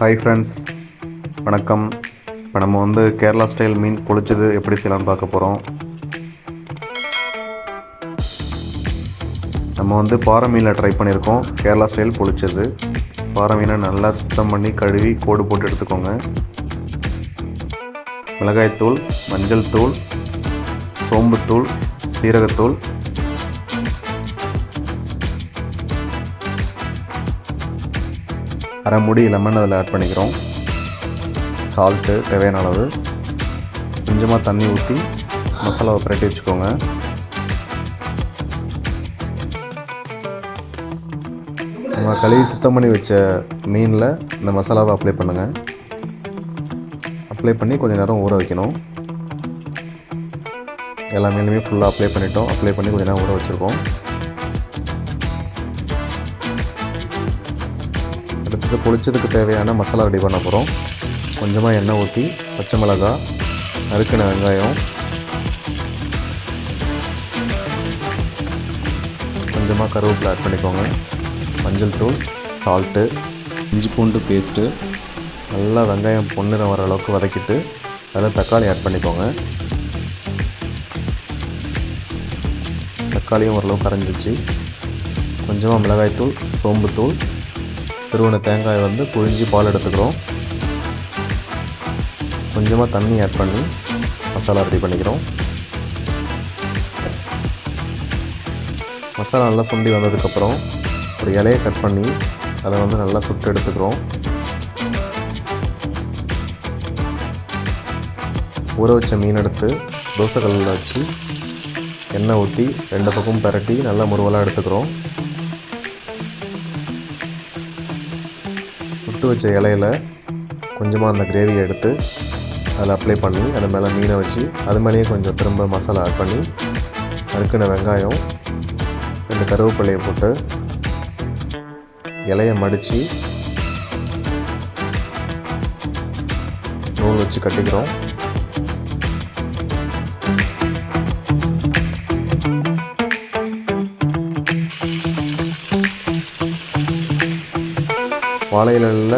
Hi friends வணக்கம். இப்போ நம்ம வந்து கேரளா ஸ்டைல் மீன் பொளிச்சது எப்படி செய்யலாம்னு பார்க்க போகிறோம் நம்ம வந்து பாறை மீனில் ட்ரை பண்ணியிருக்கோம். கேரளா ஸ்டைல் பொழிச்சது பாறை மீனை நல்லா சுத்தம் பண்ணி கழுவி கோடு போட்டு எடுத்துக்கோங்க. மிளகாய்த்தூள் மஞ்சள் தூள் சோம்புத்தூள் சீரகத்தூள் அரை மூடி லெமன் அதில் ஆட் பண்ணிக்கிறோம். சால்ட்டு தேவையான அளவு. கொஞ்சமாக தண்ணி ஊற்றி மசாலாவை பிரட்டி வச்சுக்கோங்க. நம்ம கழுவி சுத்தம் பண்ணி வச்ச மீனில் இந்த மசாலாவை அப்ளை பண்ணுங்கள் அப்ளை பண்ணி கொஞ்சம் நேரம் ஊற வைக்கணும். எல்லா மீனுமே ஃபுல்லாக அப்ளை பண்ணிட்டோம். அப்ளை பண்ணி கொஞ்சம் நேரம் ஊற வச்சுருக்கோம். இது பொளிச்சதுக்கு தேவையான மசாலா ரெடி பண்ண போகிறோம் கொஞ்சமாக எண்ணெய் ஊற்றி பச்சை மிளகாய் நறுக்கின வெங்காயம் கொஞ்சமாக கருவேப்பிலை ஆட் பண்ணிக்கோங்க. மஞ்சள் தூள் சால்ட்டு இஞ்சி பூண்டு பேஸ்ட்டு நல்லா வெங்காயம் பொன்னிறம் வர அளவுக்கு வதக்கிட்டு அதில் தக்காளி ஆட் பண்ணிக்கோங்க. தக்காளியும் ஓரளவு கரைஞ்சிச்சு கொஞ்சமாக மிளகாய்த்தூள் சோம்புத்தூள் திருவண்ண தேங்காய் வந்து புழிஞ்சி பால் எடுத்துக்கிறோம். கொஞ்சமாக தண்ணி ஆட் பண்ணி மசாலா ரெடி பண்ணிக்கிறோம். மசாலா நல்லா சுண்டி வந்ததுக்கப்புறம் ஒரு இலையை கட் பண்ணி அதை வந்து நல்லா சுட்டு எடுத்துக்கிறோம். ஊற வச்ச மீன் எடுத்து தோசை கல்லில் வச்சு எண்ணெய் ஊற்றி ரெண்டு பக்கம் பரட்டி நல்லா முருவலாக எடுத்துக்கிறோம். சுட்டு வச்ச இலையில் கொஞ்சமாக அந்த கிரேவியை எடுத்து அதில் அப்ளை பண்ணி அது மேலே மீனை வச்சு அது மேலேயே கொஞ்சம் திரும்ப மசாலா ஆட் பண்ணி நறுக்கின வெங்காயம் ரெண்டு கருவேப்பிலையை போட்டு இலையை மடித்து நூல் வச்சு கட்டிக்கிறோம். வாழை இலையில்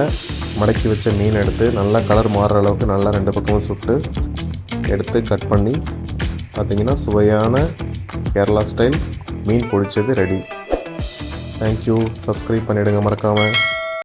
மடக்கி வச்ச மீன் எடுத்து நல்லா கலர் மாறுற அளவுக்கு நல்லா ரெண்டு பக்கமும் சுட்டு எடுத்து கட் பண்ணி பார்த்திங்கன்னா சுவையான கேரளா ஸ்டைல் மீன் பொழிச்சது ரெடி தேங்க்யூ சப்ஸ்கிரைப் பண்ணிவிடுங்க மறக்காமல்